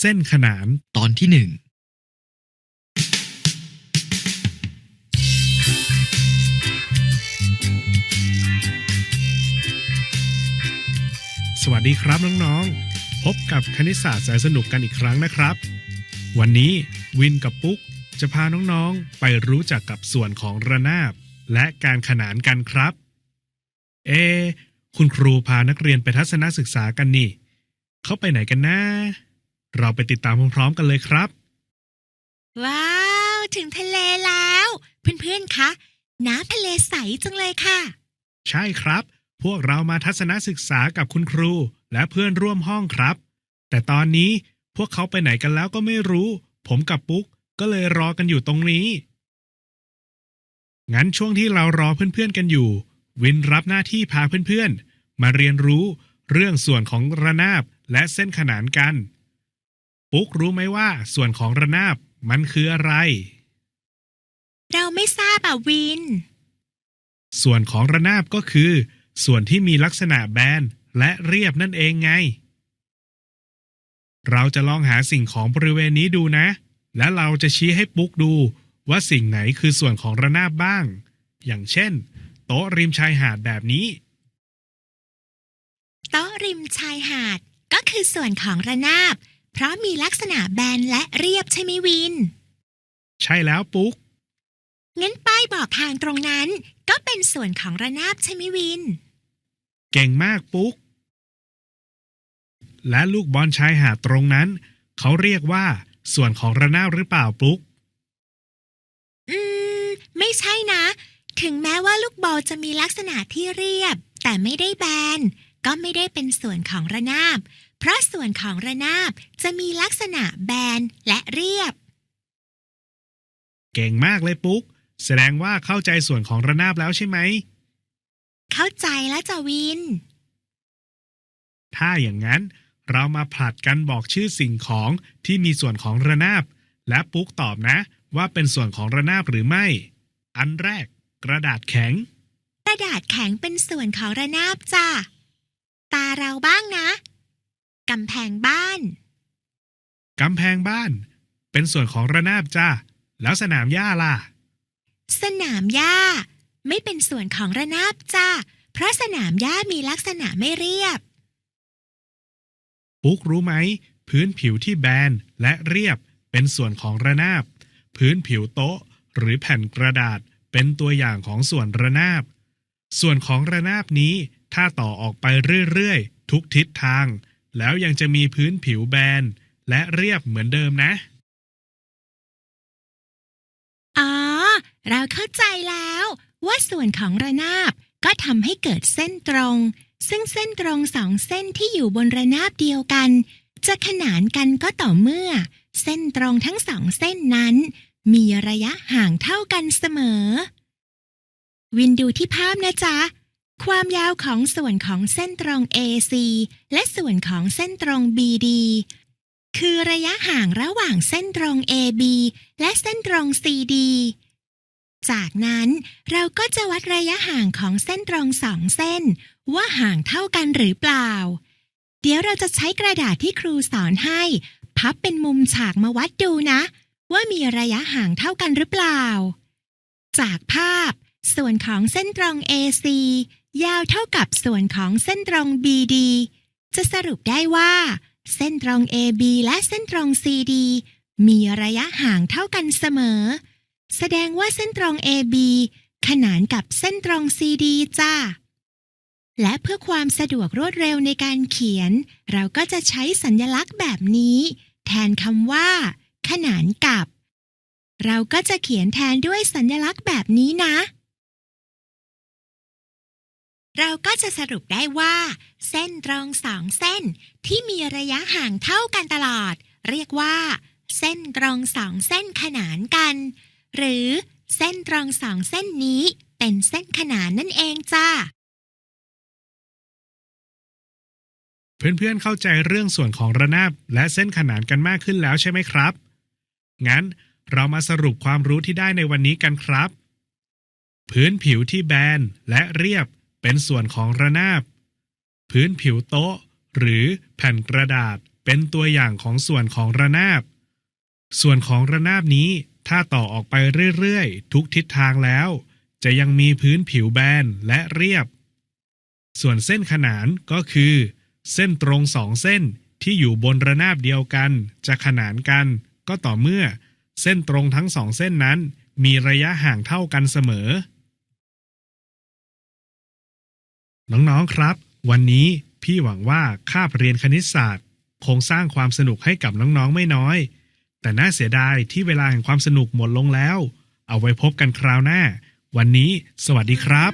เส้นขนานตอนที่หนึ่งสวัสดีครับน้องๆ พบกับคณิตศาสตร์แสนสนุกกันอีกครั้งนะครับ วันนี้วินกับปุ๊กจะพาน้องๆ ไปรู้จักกับส่วนของระนาบ และการขนานกันครับ เอ คุณครูพานักเรียนไปทัศนศึกษากันนี่ เขาไปไหนกันนะ เราไปติดตามพร้อมๆกันเลยครับ ว้าว ถึงทะเลแล้ว เพื่อนๆคะน้ำทะเลใสจังเลยค่ะ ใช่ครับ พวกเรามาทัศนศึกษากับคุณครู และเพื่อนร่วมห้องครับ แต่ตอนนี้พวกเขาไปไหนกันแล้วก็ไม่รู้ ผมกับปุ๊กก็เลยรอกันอยู่ตรงนี้ งั้นช่วงที่เรารอเพื่อนๆกันอยู่ วินรับหน้าที่พาเพื่อนๆ มาเรียนรู้เรื่องส่วนของระนาบและเส้นขนานกัน ปุ๊กรู้ไหมว่าส่วนของระนาบมันคืออะไร เราไม่ทราบอะวิน ส่วนของระนาบก็คือ ส่วนที่มีลักษณะแบนและเรียบนั่นเองไง เราจะลองหาสิ่งของบริเวณนี้ดูนะ และเราจะชี้ให้ปุ๊กดูว่าสิ่งไหนคือส่วนของระนาบบ้าง อย่างเช่น โต๊ะริมชายหาดแบบนี้ โต๊ะริมชายหาดก็คือส่วนของระนาบ เพราะมีลักษณะแบนและเรียบใช่ไหมวิน ใช่แล้วปุ๊ก งั้นป้ายบอกทางตรงนั้น ก็เป็นส่วนของระนาบใช่ไหมวิน เก่งมากปุ๊ก และลูกบอลชายหาดตรงนั้น เขาเรียกว่า ส่วนของระนาบหรือเปล่าปุ๊ก อืม ไม่ใช่นะ ถึงแม้ว่าลูกบอลจะมีลักษณะที่เรียบ แต่ไม่ได้แบน ก็ไม่ได้เป็นส่วนของระนาบ เพราะส่วนของระนาบจะมีลักษณะแบนและเรียบ เก่งมากเลยปุ๊ก แสดงว่าเข้าใจส่วนของระนาบแล้วใช่ไหม เข้าใจแล้วจ้ะวิน ถ้าอย่างนั้น เรามาผลัดกันบอกชื่อสิ่งของที่มีส่วนของระนาบ และปุ๊กตอบนะ ว่าเป็นส่วนของระนาบหรือไม่ อันแรก กระดาษแข็ง กระดาษแข็งเป็นส่วนของระนาบจ้ะตาเราบ้างนะ กำแพงบ้าน กำแพงบ้าน เป็นส่วนของระนาบจ้าแล้วสนามหญ้าล่ะ สนามหญ้า ไม่เป็นส่วนของระนาบจ้ะเพราะสนามหญ้ามีลักษณะไม่เรียบ ปุ๊กรู้ไหม พื้นผิวที่แบนและเรียบเป็นส่วนของระนาบ พื้นผิวโต๊ะ หรือแผ่นกระดาษเป็นตัวอย่างของส่วนระนาบ ส่วนของระนาบนี้ถ้าต่อออกไปเรื่อยๆ ทุกทิศทาง แล้วยังจะมีพื้นผิวแบน และเรียบเหมือนเดิมนะ อ๋อ เราเข้าใจแล้ว ว่าส่วนของระนาบก็ทำให้เกิดเส้นตรง ซึ่งเส้นตรงสองเส้นที่อยู่บนระนาบเดียวกัน จะขนานกันก็ต่อเมื่อ เส้นตรงทั้งสองเส้นนั้น มีระยะห่างเท่ากันเสมอ วินดูที่ภาพนะจ๊ะ ความยาวของส่วนของเส้นตรง AC และส่วนของเส้นตรง BD คือระยะห่างระหว่างเส้นตรง AB และเส้นตรง CD จากนั้นเราก็จะวัดระยะห่างของเส้นตรงสองเส้น ว่าห่างเท่ากันหรือเปล่า เดี๋ยวเราจะใช้กระดาษที่ครูสอนให้ พับเป็นมุมฉากมาวัดดูนะ ว่ามีระยะห่างเท่ากันหรือเปล่า จากภาพ ส่วนของเส้นตรง AC ยาวเท่ากับส่วนของเส้นตรง BD จะสรุปได้ว่า เส้นตรง AB และเส้นตรง CD มีระยะห่างเท่ากันเสมอ แสดงว่าเส้นตรง AB ขนานกับเส้นตรง CD จ้า และเพื่อความสะดวกรวดเร็วในการเขียน เราก็จะใช้สัญลักษณ์แบบนี้ แทนคำว่า ขนานกับ เราก็จะเขียนแทนด้วยสัญลักษณ์แบบนี้นะ เราก็จะสรุปได้ว่า เส้นตรงสองเส้นที่มีระยะห่างเท่ากันตลอด เรียกว่า เส้นตรงสองเส้นขนานกัน หรือเส้นตรงสองเส้นนี้เป็นเส้นขนานนั่นเองจ้าเพื่อนๆเข้าใจเรื่องส่วนของระนาบและเส้นขนานกันมากขึ้นแล้วใช่ไหมครับ งั้นเรามาสรุปความรู้ที่ได้ในวันนี้กันครับ พื้นผิวที่แบนและเรียบ เป็นส่วนของระนาบ พื้นผิวโต๊ะ หรือแผ่นกระดาษเป็นตัวอย่างของส่วนของระนาบ ส่วนของระนาบนี้ถ้าต่อออกไปเรื่อยๆ ทุกทิศทางแล้ว จะยังมีพื้นผิวแบนและเรียบ ส่วนเส้นขนานก็คือ เส้นตรงสองเส้นที่อยู่บนระนาบเดียวกัน จะขนานกัน ก็ต่อเมื่อ เส้นตรงทั้งสองเส้นนั้น มีระยะห่างเท่ากันเสมอ น้องๆครับ วันนี้พี่หวังว่าคาบเรียนคณิตศาสตร์ คงสร้างความสนุกให้กับน้องๆไม่น้อย แต่น่าเสียดายที่เวลาแห่งความสนุกหมดลงแล้ว เอาไว้พบกันคราวหน้า วันนี้ สวัสดีครับ